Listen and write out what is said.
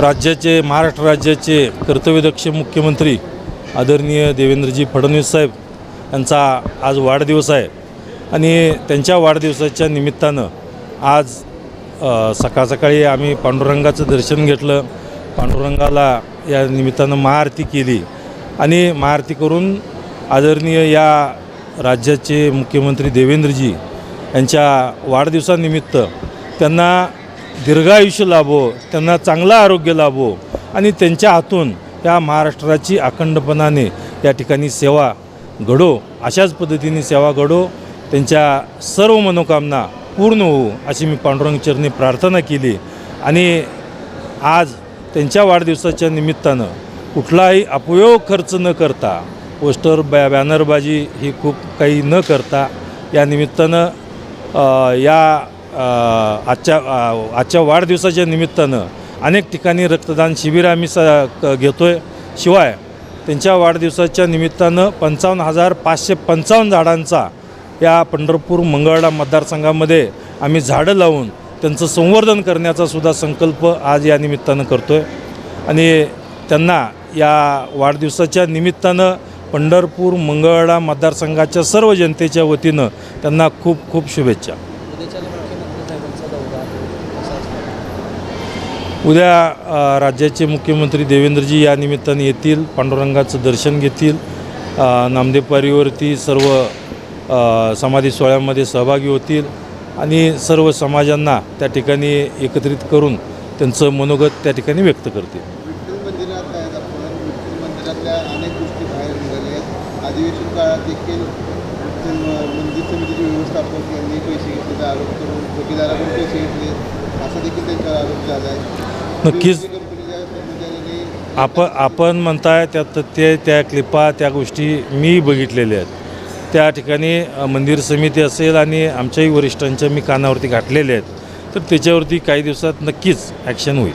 राज्याचे महाराष्ट्र राज्याचे कर्तव्यदक्ष मुख्यमंत्री आदरणीय देवेंद्रजी फडणवीस साहेब यांचा आज वाढदिवस आहे. आणि त्यांच्या वाढदिवसाच्या निमित्तानं आज सकाळ सकाळी आम्ही पांडुरंगाचं दर्शन घेतलं. पांडुरंगाला या निमित्तानं महाआरती केली. आणि महाआरती करून आदरणीय या राज्याचे मुख्यमंत्री देवेंद्रजी यांच्या वाढदिवसानिमित्त त्यांना दीर्घायुष्य लाभो त्यांना चांगलं आरोग्य लाभो आणि त्यांच्या हातून या महाराष्ट्राची अखंडपणाने या ठिकाणी सेवा घडो अशाच पद्धतीने सेवा घडो त्यांच्या सर्व मनोकामना पूर्ण होऊ अशी मी पांडुरंग चरणी प्रार्थना केली आणि आज त्यांच्या वाढदिवसाच्या निमित्तानं कुठलाही अपयोग खर्च न करता पोस्टर बॅ बॅनरबाजी ही खूप काही न करता या निमित्तानं या आजच्या आजच्या वाढदिवसाच्या निमित्तानं अनेक ठिकाणी रक्तदान शिबिर आम्ही स क- घेतो आहे शिवाय त्यांच्या वाढदिवसाच्या निमित्तानं पंचावन्न हजार पाचशे पंचावन्न झाडांचा या पंढरपूर मंगळडा मतदारसंघामध्ये आम्ही झाडं लावून त्यांचं संवर्धन करण्याचा सुद्धा संकल्प आज या निमित्तानं करतो आहे आणि त्यांना या वाढदिवसाच्या निमित्तानं पंढरपूर मंगळडा मतदारसंघाच्या सर्व जनतेच्या वतीनं त्यांना खूप खूप शुभेच्छा. उद्या राज्याचे मुख्यमंत्री देवेंद्रजी या निमित्ताने येतील पांडुरंगाचं दर्शन घेतील अ, नामदेव पारीवरती सर्व समाधी सोहळ्यामध्ये सहभागी होतील आणि सर्व समाजांना त्या ठिकाणी एकत्रित करून त्यांचं मनोगत त्या ठिकाणी व्यक्त करतील. अधिवेशन काळात देखील विठ्ठल मंदिर समितीचे व्यवस्थापक यांनी पैसे घेतले आरोप करून ठेकेदाराकडून पैसे घेतले. असा देखील त्यांच्यावर आरोप झाला आहे. नक्कीच. आपण आपण म्हणताय त्यात ते त्या क्लिपा त्या गोष्टी मी बघितलेल्या आहेत. त्या ठिकाणी मंदिर समिती असेल आणि आमच्याही वरिष्ठांच्या मी कानावरती घातलेल्या आहेत. तर त्याच्यावरती काही दिवसात नक्कीच ॲक्शन होईल.